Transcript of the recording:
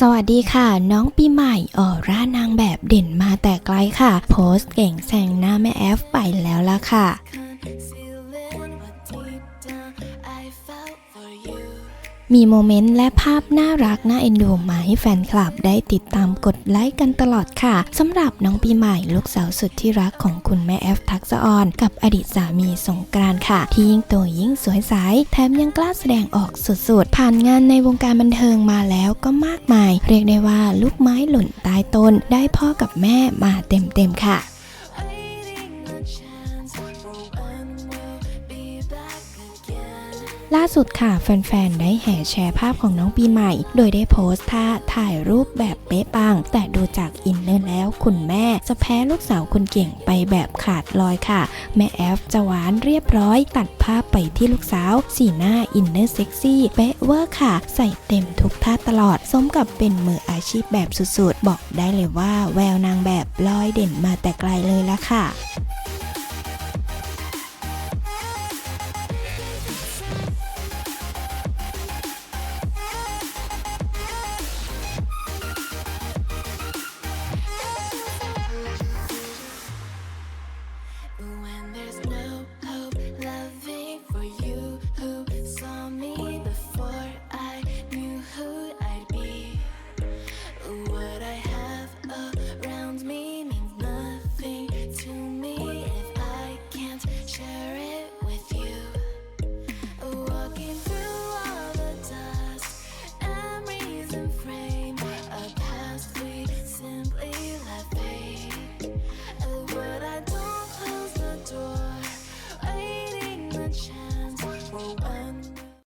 สวัสดีค่ะ น้องปีใหม่ออร่านางแบบเด่นมาแต่ไกลค่ะ โพสต์เก่งแซงหน้าแม่แอฟไปแล้วล่ะค่ะ มีโมเมนต์และภาพน่ารักน่าเอ็นดูมาให้แฟนคลับได้ติดตามกดไลค์กันตลอดค่ะสำหรับน้องปีใหม่ลูกสาวสุดที่รักของคุณแม่แอฟทักษออนกับอดีตสามีสงกรานค่ะ ที่ยิ่งโตยิ่งสวยใสแถมยังกล้าแสดงออกสุดๆ ผ่านงานในวงการบันเทิงมาแล้วก็มากมาย เรียกได้ว่าลูกไม้หล่นใต้ต้นได้พ่อกับแม่มาเต็มๆค่ะ ล่าสุดค่ะ แฟน ๆ ได้แห่แชร์ภาพของน้องปีใหม่ โดยได้โพสต์ท่าถ่ายรูปแบบเป๊ะปัง แต่ดูจากอินเนอร์แล้วคุณแม่ จะแพ้ลูกสาวคนเก่งไปแบบขาดลอยค่ะ แม่แอฟจะหวานเรียบร้อย ตัดภาพไปที่ลูกสาว สีหน้าอินเนอร์เซ็กซี่เป๊ะเวอร์ค่ะ ใส่เต็มทุกท่าตลอด สมกับเป็นมืออาชีพแบบสุดๆ บอกได้เลยว่าแววนางแบบลอยเด่นมาแต่ไกลเลยละค่ะ second chance. one.